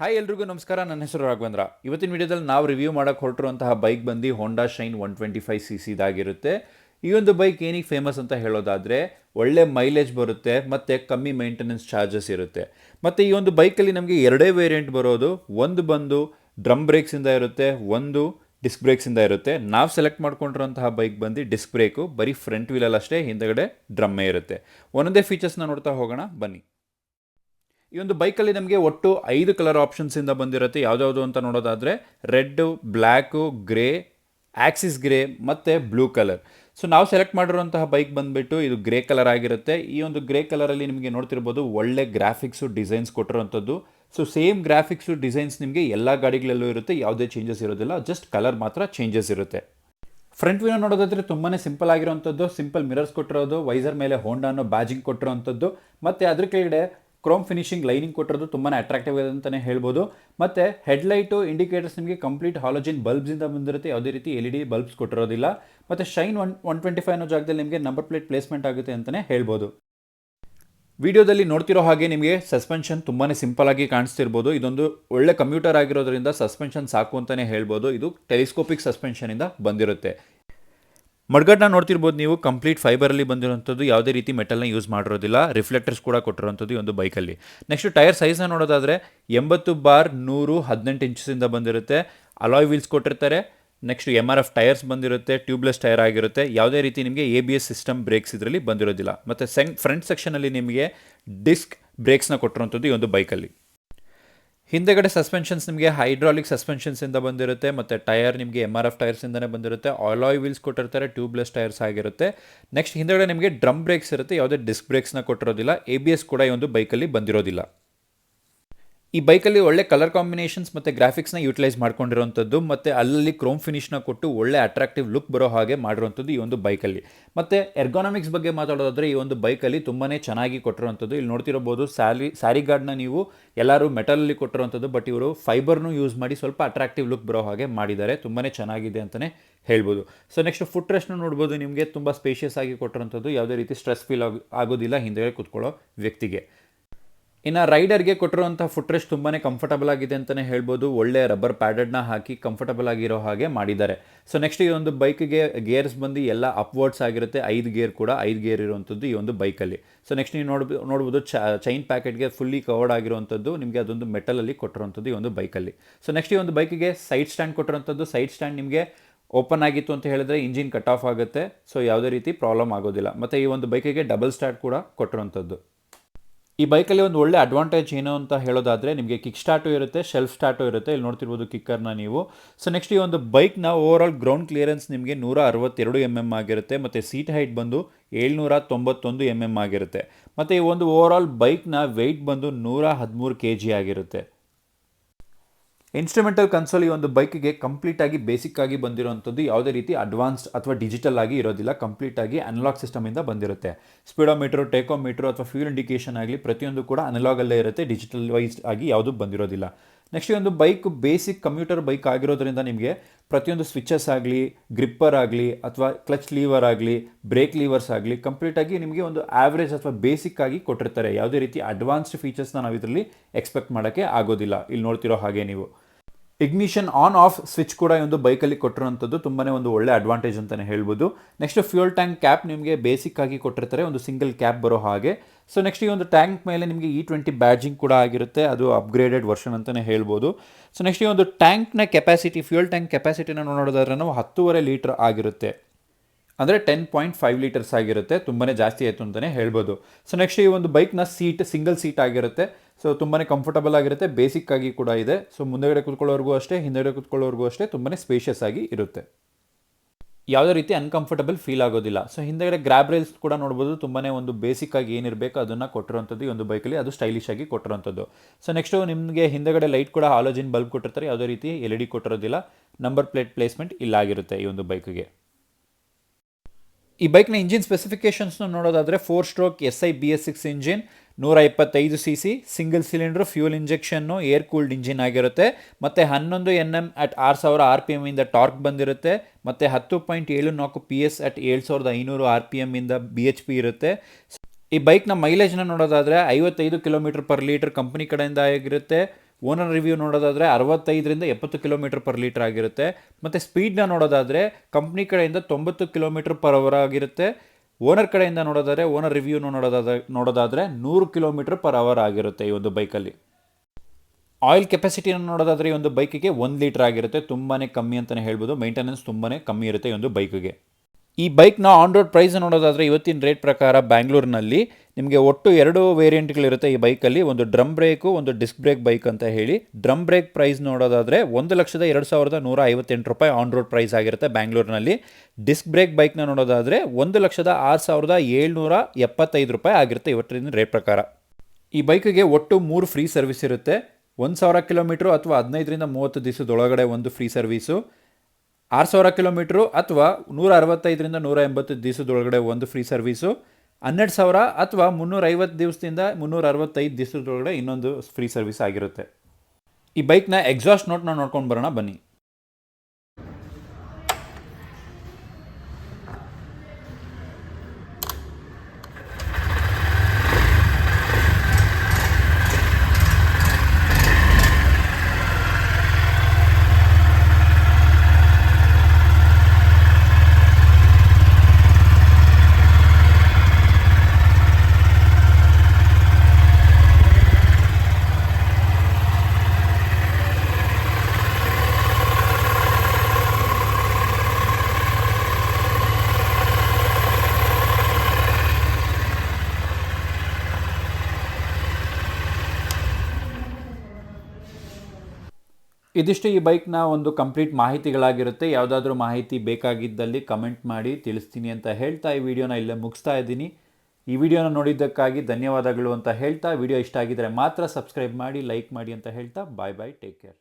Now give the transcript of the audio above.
Hi ಎಲ್ರಿಗೂ ನಮಸ್ಕಾರ, ನನ್ನ ಹೆಸರು ರಾಘವೇಂದ್ರ. ಇವತ್ತಿನ ವಿಡಿಯೋದಲ್ಲಿ ನಾವು ರಿವ್ಯೂ ಮಾಡೋಕೆ ಹೊರಟಿರುವಂತಹ ಬೈಕ್ ಬಂದು Honda shine one twenty five C ಸಿದಾಗಿರುತ್ತೆ ಈ ಒಂದು ಬೈಕ್ ಏನಿಗೆ ಫೇಮಸ್ ಅಂತ ಹೇಳೋದಾದರೆ ಒಳ್ಳೆ ಮೈಲೇಜ್ ಬರುತ್ತೆ, ಮತ್ತು ಕಮ್ಮಿ ಮೇಂಟೆನೆನ್ಸ್ ಚಾರ್ಜಸ್ ಇರುತ್ತೆ. ಮತ್ತು ಈ ಒಂದು ಬೈಕಲ್ಲಿ ನಮಗೆ ಎರಡೇ ವೇರಿಯಂಟ್ ಬರೋದು. ಒಂದು ಬಂದು ಡ್ರಮ್ ಬ್ರೇಕ್ಸಿಂದ ಇರುತ್ತೆ, ಒಂದು ಡಿಸ್ಕ್ ಬ್ರೇಕ್ಸಿಂದ ಇರುತ್ತೆ. ನಾವು ಸೆಲೆಕ್ಟ್ ಮಾಡ್ಕೊಂಡಿರೋಂತಹ ಬೈಕ್ ಬಂದು ಡಿಸ್ಕ್ ಬ್ರೇಕು ಬರೀ ಫ್ರಂಟ್ ವೀಲಲ್ಲಿ ಅಷ್ಟೇ ಹಿಂದಗಡೆ ಡ್ರಮ್ಮೇ ಇರುತ್ತೆ. ಒಂದೊಂದೇ ಫೀಚರ್ಸ್ನ ನೋಡ್ತಾ ಹೋಗೋಣ, ಬನ್ನಿ. ಈ ಒಂದು ಬೈಕಲ್ಲಿ ನಮಗೆ ಒಟ್ಟು ಐದು ಕಲರ್ ಆಪ್ಷನ್ಸಿಂದ ಬಂದಿರುತ್ತೆ. ಯಾವುದ್ಯಾವುದು ಅಂತ ನೋಡೋದಾದರೆ red black grey axis grey ಮತ್ತು ಬ್ಲೂ ಕಲರ್ ಸೊ ನಾವು ಸೆಲೆಕ್ಟ್ ಮಾಡಿರುವಂತಹ ಬೈಕ್ ಬಂದುಬಿಟ್ಟು ಇದು ಗ್ರೇ ಕಲರ್ ಆಗಿರುತ್ತೆ. ಈ ಒಂದು ಗ್ರೇ ಕಲರಲ್ಲಿ ನಿಮಗೆ ನೋಡ್ತಿರ್ಬೋದು ಒಳ್ಳೆ ಗ್ರಾಫಿಕ್ಸು ಡಿಸೈನ್ಸ್ ಕೊಟ್ಟಿರೋಂಥದ್ದು ಸೊ ಸೇಮ್ ಗ್ರಾಫಿಕ್ಸು ಡಿಸೈನ್ಸ್ ನಿಮಗೆ ಎಲ್ಲ ಗಾಡಿಗಳಲ್ಲೂ ಇರುತ್ತೆ. ಯಾವುದೇ ಚೇಂಜಸ್ ಇರೋದಿಲ್ಲ. ಜಸ್ಟ್ ಕಲರ್ ಮಾತ್ರ ಚೇಂಜಸ್ ಇರುತ್ತೆ. ಫ್ರಂಟ್ ವ್ಯೂ ನೋಡೋದಾದರೆ ತುಂಬಾ ಸಿಂಪಲ್ ಆಗಿರುವಂಥದ್ದು. ಸಿಂಪಲ್ ಮಿರರ್ಸ್ ಕೊಟ್ಟಿರೋದು ವೈಸರ್ ಮೇಲೆ ಹೋಂಡಾ ಅನ್ನೋ ಬ್ಯಾಜಿಂಗ್ ಕೊಟ್ಟಿರೋಂಥದ್ದು ಮತ್ತು ಅದ್ರ ಕೆಳಗಡೆ ಕ್ರೋಮ್ ಫಿನಿಶಿಂಗ್ ಲೈನಿಂಗ್ ಕೊಟ್ಟಿರೋದು ತುಂಬಾ ಅಟ್ರಾಕ್ಟಿವ್ ಇದೆ ಅಂತಲೇ ಹೇಳ್ಬೋದು. ಮತ್ತು ಹೆಡ್ಲೈಟು ಇಂಡಿಕೇಟರ್ಸ್ ನಿಮಗೆ ಕಂಪ್ಲೀಟ್ ಹಾಲೋಜಿನ್ ಬಲ್ಬ್ಸಿಂದ ಬಂದಿರುತ್ತೆ. ಯಾವುದೇ ರೀತಿ ಎಲ್ ಇ ಡಿ ಬಲ್ಬ್ಸ್ ಕೊಟ್ಟಿರೋದಿಲ್ಲ. ಮತ್ತು shine one one twenty five ಅನ್ನೋ ಜಾಗದಲ್ಲಿ ನಿಮಗೆ ನಂಬರ್ ಪ್ಲೇಟ್ ಪ್ಲೇಸ್ಮೆಂಟ್ ಆಗುತ್ತೆ ಅಂತಲೇ ಹೇಳ್ಬೋದು. ವಿಡಿಯೋದಲ್ಲಿ ನೋಡ್ತಿರೋ ಹಾಗೆ ನಿಮಗೆ ಸಸ್ಪೆನ್ಷನ್ ತುಂಬಾ ಸಿಂಪಲ್ ಆಗಿ ಕಾಣಿಸ್ತಿರ್ಬೋದು. ಇದೊಂದು ಒಳ್ಳೆ ಕಂಪ್ಯೂಟರ್ ಆಗಿರೋದ್ರಿಂದ ಸಸ್ಪೆನ್ಷನ್ ಸಾಕು ಅಂತಲೇ ಹೇಳ್ಬೋದು. ಇದು ಟೆಲಿಸ್ಕೋಪಿಕ್ ಸಸ್ಪೆನ್ಷನಿಂದ ಬಂದಿರುತ್ತೆ. ಮಡ್ಗಡ್ನ ನೋಡ್ತಿರ್ಬೋದು ನೀವು ಕಂಪ್ಲೀಟ್ ಫೈಬರಲ್ಲಿ ಬಂದಿರೋಂಥದ್ದು ಯಾವುದೇ ರೀತಿ ಮೆಟಲ್ನ ಯೂಸ್ ಮಾಡಿರೋದಿಲ್ಲ ರಿಫ್ಲೆಕ್ಟರ್ಸ್ ಕೂಡ ಕೊಟ್ಟಿರೋಂಥದ್ದು ಈ ಒಂದು ಬೈಕಲ್ಲಿ ನೆಕ್ಸ್ಟ್ ಟೈರ್ ಸೈಜ್ನ ನೋಡೋದಾದರೆ ಎಂಬತ್ತು ಬಾರ್ ನೂರು ಹದಿನೆಂಟು ಇಂಚಸಿಂದ ಬಂದಿರುತ್ತೆ. ಅಲಾಯ್ ವೀಲ್ಸ್ ಕೊಟ್ಟಿರ್ತಾರೆ. Next M R F tyres ಬಂದಿರುತ್ತೆ ಟ್ಯೂಬ್ಲೆಸ್ ಟೈರ್ ಆಗಿರುತ್ತೆ. ಯಾವುದೇ ರೀತಿ ನಿಮಗೆ A B S system brakes ಇದರಲ್ಲಿ ಬಂದಿರೋದಿಲ್ಲ. ಮತ್ತು ಸೆಂಗ್ ಫ್ರಂಟ್ ಸೆಕ್ಷನಲ್ಲಿ ನಿಮಗೆ ಡಿಸ್ಕ್ ಬ್ರೇಕ್ಸ್ನ ಕೊಟ್ಟಿರೋಂಥದ್ದು ಈ ಒಂದು ಬೈಕಲ್ಲಿ ಹಿಂದೆಗಡೆ ಸಸ್ಪೆನ್ಷನ್ಸ್ ನಿಮಗೆ ಹೈಡ್ರಾಲಿಕ್ ಸಸ್ಪೆನ್ಷನ್ಸಿಂದ ಬಂದಿರುತ್ತೆ, ಮತ್ತು ಟೈರ್ ನಿಮಗೆ ಎಂ ಆರ್ ಎಫ್ ಟೈರ್ಸಿಂದನೇ ಬಂದಿರುತ್ತೆ. ಆಲಾಯ್ ವೀಲ್ಸ್ ಕೊಟ್ಟಿರ್ತಾರೆ ಟ್ಯೂಬ್ಲೆಸ್ ಟೈರ್ಸ್ ಆಗಿರುತ್ತೆ. ನೆಕ್ಸ್ಟ್ ಹಿಂದೆಗಡೆ ನಿಮಗೆ ಡ್ರಮ್ ಬ್ರೇಕ್ಸ್ ಇರುತ್ತೆ, ಯಾವುದೇ ಡಿಸ್ಕ್ ಬ್ರೇಕ್ಸ್ನ ಕೊಟ್ಟಿರೋದಿಲ್ಲ. ಎ ಬಿ ಎಸ್ ಕೂಡ ಈ ಒಂದು ಬೈಕಲ್ಲಿ ಬಂದಿರೋದಿಲ್ಲ. ಈ ಬೈಕಲ್ಲಿ ಒಳ್ಳೆ ಕಲರ್ ಕಾಂಬಿನೇಷನ್ಸ್ ಮತ್ತು ಗ್ರಾಫಿಕ್ಸ್ನ ಯೂಟಿಲೈಸ್ ಮಾಡ್ಕೊಂಡಿರೋಂಥದ್ದು, ಮತ್ತು ಅಲ್ಲಲ್ಲಿ ಕ್ರೋಮ್ ಫಿನಿಶ್ನ ಕೊಟ್ಟು ಒಳ್ಳೆ ಅಟ್ರಾಕ್ಟಿವ್ ಲುಕ್ ಬರೋ ಹಾಗೆ ಮಾಡಿರುವಂಥದ್ದು ಈ ಒಂದು ಬೈಕಲ್ಲಿ. ಮತ್ತು ಎರ್ಗಾನಮಿಕ್ಸ್ ಬಗ್ಗೆ ಮಾತಾಡೋದಾದರೆ ಈ ಒಂದು ಬೈಕಲ್ಲಿ ತುಂಬಾ ಚೆನ್ನಾಗಿ ಕೊಟ್ಟಿರುವಂಥದ್ದು ಇಲ್ಲಿ ನೋಡ್ತಿರಬಹುದು ಸ್ಯಾಲಿ, ಸ್ಯಾರಿ ಗಾರ್ಡ್ನ ನೀವು ಎಲ್ಲರೂ ಮೆಟಲಲ್ಲಿ ಕೊಟ್ಟಿರುವಂಥದ್ದು ಬಟ್ ಇವರು ಫೈಬರ್ನು ಯೂಸ್ ಮಾಡಿ ಸ್ವಲ್ಪ ಅಟ್ರಾಕ್ಟಿವ್ ಲುಕ್ ಬರೋ ಹಾಗೆ ಮಾಡಿದ್ದಾರೆ. ತುಂಬಾ ಚೆನ್ನಾಗಿದೆ ಅಂತಲೇ ಹೇಳ್ಬೋದು. ಸೊ ನೆಕ್ಸ್ಟ್ ಫುಟ್ ರೆಸ್ಟ್ನ ನೋಡ್ಬೋದು. ನಿಮಗೆ ತುಂಬ ಸ್ಪೇಷಿಯಸ್ ಆಗಿ ಕೊಟ್ಟಿರೋಂಥದ್ದು. ಯಾವುದೇ ರೀತಿ ಸ್ಟ್ರೆಸ್ ಫೀಲ್ ಆಗ, ಆಗೋದಿಲ್ಲ. ಹಿಂದೆ ಕೂತ್ಕೊಳ್ಳೋ ವ್ಯಕ್ತಿಗೆ. ಇನ್ನು ರೈಡರ್ಗೆ ಕೊಟ್ಟಿರುವಂಥ ಫುಟ್ರೆಸ್ಟ್ ತುಂಬಾ ಕಂಫರ್ಟಬಲ್ ಆಗಿದೆ ಅಂತಲೇ ಹೇಳ್ಬೋದು. ಒಳ್ಳೆ ರಬ್ಬರ್ ಪ್ಯಾಡೆಡ್ನ ಹಾಕಿ ಕಂಫರ್ಟಬಲ್ ಆಗಿರೋ ಹಾಗೆ ಮಾಡಿದ್ದಾರೆ. ಸೊ ನೆಕ್ಸ್ಟ್ ಈ ಒಂದು ಬೈಕ್ಗೆ ಗೇರ್ಸ್ ಬಂದು ಎಲ್ಲ ಅಪ್ವರ್ಡ್ಸ್ ಆಗಿರುತ್ತೆ. ಐದು ಗೇರ್ ಕೂಡ, ಐದು ಗೇರ್ ಇರುವಂಥದ್ದು ಈ ಒಂದು ಬೈಕಲ್ಲಿ ಸೊ ನೆಕ್ಸ್ಟ್ ನೀವು ನೋಡ್ ನೋಡ್ಬೋದು ಚೈನ್ ಪ್ಯಾಕೆಟ್ಗೆ ಫುಲ್ಲಿ ಕವರ್ಡ್ ಆಗಿರುವಂಥದ್ದು ನಿಮಗೆ ಅದೊಂದು ಮೆಟಲಲ್ಲಿ ಕೊಟ್ಟಿರುವಂಥದ್ದು ಈ ಒಂದು ಬೈಕಲ್ಲಿ ಸೊ ನೆಕ್ಸ್ಟ್ ಈ ಒಂದು ಬೈಕಿಗೆ ಸೈಡ್ ಸ್ಟ್ಯಾಂಡ್ ಕೊಟ್ಟಿರುವಂಥದ್ದು ಸೈಡ್ ಸ್ಟ್ಯಾಂಡ್ ನಿಮಗೆ ಓಪನ್ ಆಗಿತ್ತು ಅಂತ ಹೇಳಿದ್ರೆ ಇಂಜಿನ್ ಕಟ್ ಆಫ್ ಆಗುತ್ತೆ. ಸೊ ಯಾವುದೇ ರೀತಿ ಪ್ರಾಬ್ಲಮ್ ಆಗೋದಿಲ್ಲ. ಮತ್ತು ಈ ಒಂದು ಬೈಕಿಗೆ ಡಬಲ್ ಸ್ಟಾರ್ಟ್ ಕೂಡ ಕೊಟ್ಟಿರುವಂಥದ್ದು ಈ ಬೈಕಲ್ಲಿ ಒಂದು ಒಳ್ಳೆ ಅಡ್ವಾಂಟೇಜ್ ಏನು ಅಂತ ಹೇಳೋದಾದರೆ ನಿಮಗೆ ಕಿಕ್ ಸ್ಟಾರ್ಟು ಇರುತ್ತೆ ಶೆಲ್ಫ್ ಸ್ಟಾರ್ಟು ಇರುತ್ತೆ. ಇಲ್ಲಿ ನೋಡ್ತಿರ್ಬೋದು ಕಿಕ್ಕರ್ನ ನೀವು. ಸೊ ನೆಕ್ಸ್ಟ್ ಈ ಒಂದು ಬೈಕ್ನ ಓವರ್ ಆಲ್ ಗ್ರೌಂಡ್ ಕ್ಲಿಯರೆನ್ಸ್ ನಿಮಗೆ ನೂರ ಅರವತ್ತೆರಡು ಎಂ ಎಂ ಆಗಿರುತ್ತೆ. ಮತ್ತು ಸೀಟ್ ಹೈಟ್ ಬಂದು ಏಳ್ನೂರ ತೊಂಬತ್ತೊಂದು ಎಂ ಎಂ ಆಗಿರುತ್ತೆ. ಮತ್ತು ಈ ಒಂದು ಓವರ್ ಬೈಕ್ನ ವೆಯ್ಟ್ ಬಂದು ನೂರ ಹದಿಮೂರು ಕೆ ಜಿ ಆಗಿರುತ್ತೆ. ಇನ್ಸ್ಟ್ರೂಮೆಂಟಲ್ ಕನ್ಸೋಲ್ ಈ ಒಂದು ಬೈಕಿಗೆ ಕಂಪ್ಲೀಟ್ ಆಗಿ ಬೇಸಿಕ್ ಆಗಿ ಬಂದಿರುವಂಥದ್ದು ಯಾವುದೇ ರೀತಿ ಅಡ್ವಾನ್ಸ್ಡ್ ಅಥವಾ ಡಿಜಿಟಲ್ ಆಗಿ ಇರೋದಿಲ್ಲ. ಕಂಪ್ಲೀಟ್ ಆಗಿ ಅನಲಾಗ್ ಸಿಸ್ಟಮಿಂದ ಬಂದಿರುತ್ತೆ. ಸ್ಪೀಡೋಮೀಟ್ರು ಟೇಕೋಮೀಟ್ರು ಅಥವಾ ಫ್ಯೂಲ್ ಇಂಡಿಕೇಶನ್ ಆಗಲಿ ಪ್ರತಿಯೊಂದು ಕೂಡ ಅನಲಾಗಲ್ಲೇ ಇರುತ್ತೆ. ಡಿಜಿಟಲ್ ವೈಸ್ಡ್ ಆಗಿ ಯಾವುದೂ ಬಂದಿರೋದಿಲ್ಲ. ನೆಕ್ಸ್ಟ್ ಒಂದು ಬೈಕ್ ಬೇಸಿಕ್ ಕಂಪ್ಯೂಟರ್ ಬೈಕ್ ಆಗಿರೋದ್ರಿಂದ ನಿಮಗೆ ಪ್ರತಿಯೊಂದು ಸ್ವಿಚಸ್ ಆಗಲಿ ಗ್ರಿಪ್ಪರ್ ಆಗಲಿ ಅಥವಾ ಕ್ಲಚ್ ಲೀವರ್ ಆಗಲಿ ಬ್ರೇಕ್ ಲೀವರ್ಸ್ ಆಗಲಿ ಕಂಪ್ಲೀಟಾಗಿ ನಿಮಗೆ ಒಂದು ಆವ್ರೇಜ್ ಅಥವಾ ಬೇಸಿಕ್ ಆಗಿ ಕೊಟ್ಟಿರ್ತಾರೆ. ಯಾವುದೇ ರೀತಿ ಅಡ್ವಾನ್ಸ್ಡ್ ಫೀಚರ್ಸ್ನ ನಾವು ಇದರಲ್ಲಿ ಎಕ್ಸ್ಪೆಕ್ಟ್ ಮಾಡೋಕ್ಕೆ ಆಗೋದಿಲ್ಲ. ಇಲ್ಲಿ ನೋಡ್ತಿರೋ ಹಾಗೆ ನೀವು. ಇಗ್ನಿಷನ್ ಆನ್ ಆಫ್ ಸ್ವಿಚ್ ಕೂಡ ಈ ಒಂದು ಬೈಕಲ್ಲಿ ಕೊಟ್ಟಿರುವಂಥದ್ದು ತುಂಬನೇ ಒಂದು ಒಳ್ಳೆ ಅಡ್ವಾಂಟೇಜ್ ಅಂತಲೇ ಹೇಳ್ಬೋದು. ನೆಕ್ಸ್ಟ್ ಫ್ಯೂಲ್ ಟ್ಯಾಂಕ್ ಕ್ಯಾಪ್ ನಿಮಗೆ ಬೇಸಿಕ್ ಆಗಿ ಕೊಟ್ಟಿರ್ತಾರೆ, ಒಂದು ಸಿಂಗಲ್ ಕ್ಯಾಪ್ ಬರೋ ಹಾಗೆ. ಸೊ ನೆಕ್ಸ್ಟ್ ಈ ಒಂದು ಟ್ಯಾಂಕ್ ಮೇಲೆ ನಿಮಗೆ ಇ ಟ್ವೆಂಟಿ ಬ್ಯಾಡ್ಜಿಂಗ್ ಕೂಡ ಆಗಿರುತ್ತೆ, ಅದು ಅಪ್ಗ್ರೇಡೆಡ್ ವರ್ಷನ್ ಅಂತಲೇ ಹೇಳ್ಬೋದು. ಸೊ ನೆಕ್ಸ್ಟ್ ಈ ಒಂದು ಟ್ಯಾಂಕ್ನ ಕೆಪಾಸಿಟಿ ಫ್ಯೂಯಲ್ ಟ್ಯಾಂಕ್ ಕೆಪಾಸಿಟಿನ ನೋಡೋದಾದ್ರೆ ನಾವು ಹತ್ತೂವರೆ ಲೀಟರ್ ಆಗಿರುತ್ತೆ. ಅಂದರೆ ಟೆನ್ ಪಾಯಿಂಟ್ ಫೈವ್ ಲೀಟರ್ಸ್ ಆಗಿರುತ್ತೆ, ತುಂಬನೇ ಜಾಸ್ತಿ ಆಯಿತು ಅಂತಲೇ ಹೇಳ್ಬೋದು. ಸೊ ನೆಕ್ಸ್ಟ್ ಈ ಒಂದು ಬೈಕ್ನ ಸೀಟ್ ಸಿಂಗಲ್ ಸೀಟ್ ಆಗಿರುತ್ತೆ. ಸೊ ತುಂಬಾ ಕಂಫರ್ಟಬಲ್ ಆಗಿರುತ್ತೆ ಬೇಸಿಕ್ ಆಗಿ ಕೂಡ ಇದೆ. ಸೊ ಮುಂದೆಗಡೆ ಕೂತ್ಕೊಳ್ಳೋರ್ಗೂ ಅಷ್ಟೇ, ಹಿಂದೆಗಡೆ ಕೂತ್ಕೊಳ್ಳೋರ್ಗೂ ಅಷ್ಟೇ ತುಂಬಾ ಸ್ಪೇಷಿಯಸ್ ಆಗಿ ಇರುತ್ತೆ. ಯಾವುದೇ ರೀತಿ ಅನ್ಕಂಫರ್ಟಬಲ್ ಫೀಲ್ ಆಗೋದಿಲ್ಲ. ಸೊ ಹಿಂದೆಗಡೆ ಗ್ರ್ಯಾಬ್ ರೇಲ್ಸ್ ಕೂಡ ನೋಡ್ಬೋದು ತುಂಬಾ ಒಂದು ಬೇಸಿಕ್ ಆಗಿ ಏನಿರಬೇಕು, ಅದನ್ನು ಕೊಟ್ಟಿರುವಂಥದ್ದು ಈ ಒಂದು ಬೈಕಲ್ಲಿ ಅದು ಸ್ಟೈಲಿಶ್ ಆಗಿ ಕೊಟ್ಟಿರುವಂಥದ್ದು. ಸೊ ನೆಕ್ಸ್ಟು ನಿಮಗೆ ಹಿಂದೆಗಡೆ ಲೈಟ್ ಕೂಡ ಹಾಲೋಜಿನ್ ಬಲ್ಬ್ ಕೊಟ್ಟಿರ್ತಾರೆ, ಯಾವುದೇ ರೀತಿ ಎಲ್ ಇ ಡಿ ಕೊಟ್ಟಿರೋದಿಲ್ಲ. ನಂಬರ್ ಪ್ಲೇಟ್ ಪ್ಲೇಸ್ಮೆಂಟ್ ಇಲ್ಲ ಆಗಿರುತ್ತೆ ಈ ಒಂದು ಬೈಕ್ಗೆ ಈ ಬೈಕ್ನ ಇಂಜಿನ್ ಸ್ಪೆಸಿಫಿಕೇಷನ್ಸ್ನ ನೋಡೋದಾದರೆ four stroke S I B S six engine ನೂರ ಇಪ್ಪತ್ತೈದು C C single cylinder fuel injection, air cooled engine ಆಗಿರುತ್ತೆ. ಮತ್ತು ಹನ್ನೊಂದು ಎನ್ ಎಂ ಅಟ್ ಆರು ಸಾವಿರ ಆರ್ ಪಿ ಎಮ್ಮಿಂದ ಟಾರ್ಕ್ ಬಂದಿರುತ್ತೆ. ಮತ್ತು ಹತ್ತು ಪಾಯಿಂಟ್ ಏಳು ನಾಲ್ಕು ಪಿ ಎಸ್ ಅಟ್ ಏಳು ಸಾವಿರದ ಐನೂರು ಆರ್ ಪಿ ಎಮ್ಮಿಂದ ಬಿ ಎಚ್ ಪಿ ಇರುತ್ತೆ. ಈ ಬೈಕ್ನ ಮೈಲೇಜ್ನ ನೋಡೋದಾದರೆ ಐವತ್ತೈದು ಕಿಲೋಮೀಟರ್ ಪರ್ ಲೀಟರ್ ಕಂಪ್ನಿ ಕಡೆಯಿಂದ ಆಗಿರುತ್ತೆ. ಓನರ್ ರಿವ್ಯೂ ನೋಡೋದಾದರೆ ಅರವತ್ತೈದರಿಂದ ಎಪ್ಪತ್ತು ಕಿಲೋಮೀಟರ್ ಪರ್ ಲೀಟರ್ ಆಗಿರುತ್ತೆ. ಮತ್ತು ಸ್ಪೀಡ್ನ ನೋಡೋದಾದರೆ ಕಂಪ್ನಿ ಕಡೆಯಿಂದ ತೊಂಬತ್ತು ಕಿಲೋಮೀಟರ್ ಪರ್ ಅವರ್ ಆಗಿರುತ್ತೆ. ಓನರ್ ಕಡೆಯಿಂದ ನೋಡೋದಾದರೆ, ಓನರ್ ರಿವ್ಯೂ ನೋಡೋದಾದ, ನೋಡೋದಾದರೆ ನೂರು ಕಿಲೋಮೀಟರ್ ಪರ್ ಅವರ್ ಆಗಿರುತ್ತೆ ಈ ಒಂದು ಬೈಕಲ್ಲಿ. ಆಯಿಲ್ ಕೆಪಾಸಿಟಿನ ನೋಡೋದಾದರೆ ಈ ಒಂದು ಬೈಕಿಗೆ ಒಂದು ಲೀಟರ್ ಆಗಿರುತ್ತೆ. ತುಂಬಾ ಕಮ್ಮಿ ಅಂತಲೇ ಹೇಳ್ಬೋದು. ಮೈಂಟೆನೆನ್ಸ್ ತುಂಬಾ ಕಮ್ಮಿ ಇರುತ್ತೆ ಈ ಒಂದು ಬೈಕಿಗೆ. ಈ ಬೈಕ್ನ ಆನ್ ರೋಡ್ ಪ್ರೈಸ್ ನೋಡೋದಾದರೆ ಇವತ್ತಿನ ರೇಟ್ ಪ್ರಕಾರ ಬ್ಯಾಂಗ್ಳೂರಿನಲ್ಲಿ ನಿಮಗೆ ಒಟ್ಟು ಎರಡು ವೇರಿಯಂಟ್ಗಳಿರುತ್ತೆ ಈ ಬೈಕಲ್ಲಿ. ಒಂದು ಡ್ರಮ್ ಬ್ರೇಕು, ಒಂದು ಡಿಸ್ಕ್ ಬ್ರೇಕ್ ಬೈಕ್ ಅಂತ ಹೇಳಿ. ಡ್ರಮ್ ಬ್ರೇಕ್ ಪ್ರೈಸ್ ನೋಡೋದಾದರೆ ಒಂದು ಲಕ್ಷದ ಎರಡು ಸಾವಿರದ ನೂರ ಐವತ್ತೆಂಟು ರೂಪಾಯಿ ಆನ್ ರೋಡ್ ಪ್ರೈಸ್ ಆಗಿರುತ್ತೆ ಬ್ಯಾಂಗ್ಳೂರಿನಲ್ಲಿ. ಡಿಸ್ಕ್ ಬ್ರೇಕ್ ಬೈಕ್ನ ನೋಡೋದಾದರೆ ಒಂದು ಲಕ್ಷದ ಆರು ಸಾವಿರದ ಏಳ್ನೂರ ಎಪ್ಪತ್ತೈದು ರೂಪಾಯಿ ಆಗಿರುತ್ತೆ ಇವತ್ತಿನ ರೇಟ್ ಪ್ರಕಾರ. ಈ ಬೈಕಿಗೆ ಒಟ್ಟು ಮೂರು ಫ್ರೀ ಸರ್ವಿಸ್ ಇರುತ್ತೆ. ಒಂದು ಸಾವಿರ ಕಿಲೋಮೀಟ್ರು ಅಥವಾ ಹದಿನೈದರಿಂದ ಮೂವತ್ತು ದಿವಸದೊಳಗಡೆ ಒಂದು ಫ್ರೀ ಸರ್ವೀಸು ಆರು ಸಾವಿರ ಕಿಲೋಮೀಟ್ರು ಅಥವಾ ನೂರ ಅರವತ್ತೈದರಿಂದ ನೂರ ಎಂಬತ್ತು ದಿವಸದೊಳಗಡೆ ಒಂದು ಫ್ರೀ ಸರ್ವೀಸು ಹನ್ನೆರಡು ಸಾವಿರ ಅಥವಾ ಮುನ್ನೂರೈವತ್ತು ದಿವಸದಿಂದ ಮುನ್ನೂರ ಅರವತ್ತೈದು ದಿವಸದೊಳಗಡೆ ಇನ್ನೊಂದು ಫ್ರೀ ಸರ್ವಿಸ್ ಆಗಿರುತ್ತೆ. ಈ ಬೈಕ್ನ ಎಕ್ಸಾಸ್ಟ್ ನೋಟ್ನ ನೋಡ್ಕೊಂಡು ಬರೋಣ, ಬನ್ನಿ. ಇದಿಷ್ಟು ಈ ಬೈಕ್ನ ಒಂದು ಕಂಪ್ಲೀಟ್ ಮಾಹಿತಿಗಳಾಗಿರುತ್ತೆ. ಯಾವುದಾದ್ರೂ ಮಾಹಿತಿ ಬೇಕಾಗಿದ್ದಲ್ಲಿ ಕಮೆಂಟ್ ಮಾಡಿ ತಿಳಿಸ್ತೀನಿ ಅಂತ ಹೇಳ್ತಾ ಈ ವಿಡಿಯೋನ ಇಲ್ಲೇ ಮುಗಿಸ್ತಾ ಇದ್ದೀನಿ. ಈ ವಿಡಿಯೋನ ನೋಡಿದ್ದಕ್ಕಾಗಿ ಧನ್ಯವಾದಗಳು ಅಂತ ಹೇಳ್ತಾ. ವಿಡಿಯೋ ಇಷ್ಟ ಆಗಿದ್ರೆ ಮಾತ್ರ ಸಬ್ಸ್ಕ್ರೈಬ್ ಮಾಡಿ, ಲೈಕ್ ಮಾಡಿ ಅಂತ ಹೇಳ್ತಾ. Bye bye, take care.